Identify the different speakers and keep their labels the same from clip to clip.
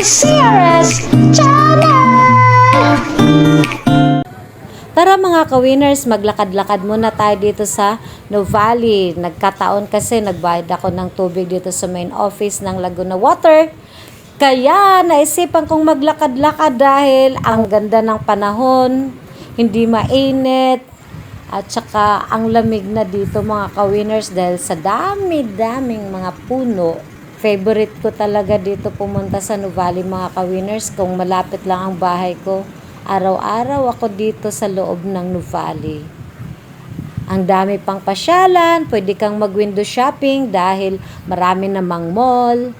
Speaker 1: Series Channel! Tara mga ka-winners, maglakad-lakad muna tayo dito sa Novali. Nagkataon kasi nagbayad ako ng tubig dito sa main office ng Laguna Water. Kaya naisipan kong maglakad-lakad dahil ang ganda ng panahon, hindi mainit, at saka ang lamig na dito mga ka-winners dahil sa dami-daming mga puno Favorite ko talaga dito pumunta sa Nuvali mga ka-winners kung malapit lang ang bahay ko. Araw-araw ako dito sa loob ng Nuvali. Ang dami pang pasyalan, pwede kang mag-window shopping dahil marami namang mall.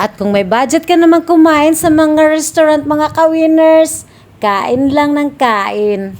Speaker 1: At kung may budget ka naman kumain sa mga restaurant mga ka-winners, kain lang ng kain.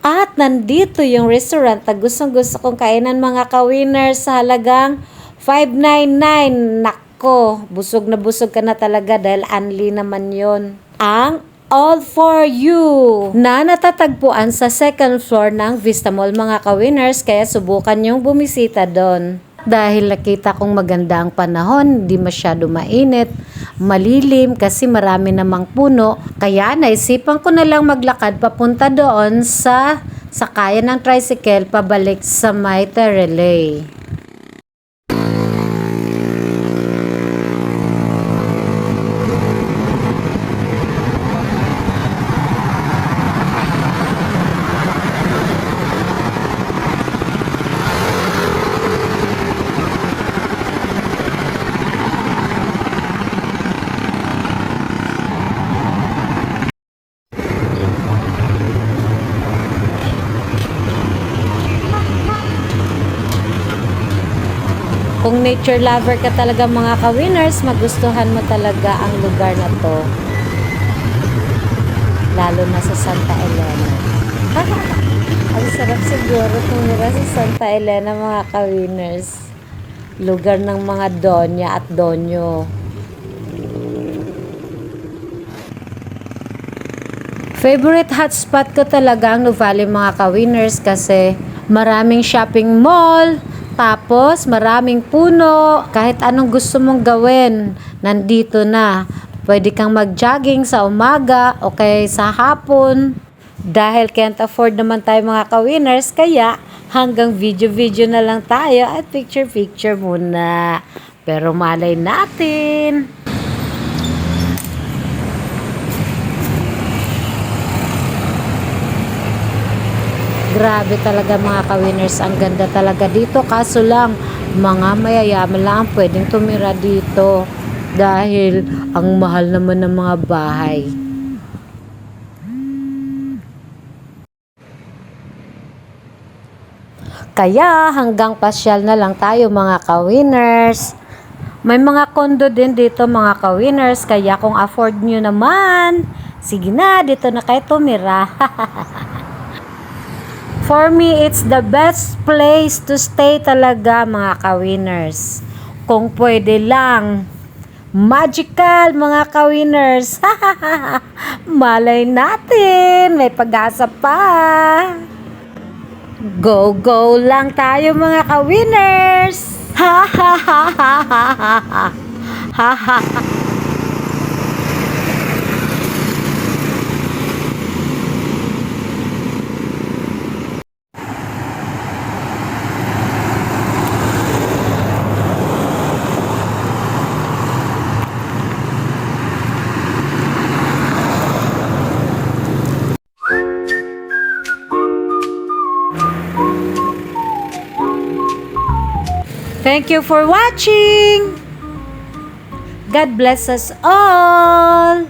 Speaker 1: At nandito yung restaurant na gustong gusto kong kainan mga ka-winners sa halagang 599. Nako, busog na busog ka na talaga dahil anli naman yon. Ang All for You na natatagpuan sa second floor ng Vista Mall mga ka-winners kaya subukan yung bumisita doon. Dahil nakita kong maganda ang panahon, hindi masyado mainit, malilim kasi marami namang puno. Kaya naisipan ko na lang maglakad papunta doon sa sakayan ng tricycle pabalik sa may relay. Kung nature lover ka talaga mga ka-winners, magustuhan mo talaga ang lugar na to. Lalo na sa Santa Elena. ang sarap siguro tumira sa Santa Elena mga ka-winners. Lugar ng mga donya at donyo. Favorite hotspot ko talaga ang Nuvali mga ka-winners kasi maraming shopping mall, tapos maraming puno, kahit anong gusto mong gawin, nandito na. Pwede kang mag-jogging sa umaga o kaya sa hapon. Dahil can't afford naman tayo mga ka-winners, kaya hanggang video-video na lang tayo at picture-picture muna. Pero malay natin. Grabe talaga mga ka-winners. Ang ganda talaga dito. Kaso lang, mga mayayaman lang ang pwedeng tumira dito. Dahil ang mahal naman ng mga bahay. Kaya hanggang pasyal na lang tayo mga ka-winners. May mga kondo din dito mga ka-winners. Kaya kung afford nyo naman, sige na, dito na kayo tumira. For me, it's the best place to stay talaga mga ka-winners. Kung pwede lang. Magical mga ka-winners. Malay natin, may pag-asa pa. Go, go lang tayo mga ka-winners. Ha ha ha ha ha ha ha. Ha ha. Thank you for watching. God bless us all.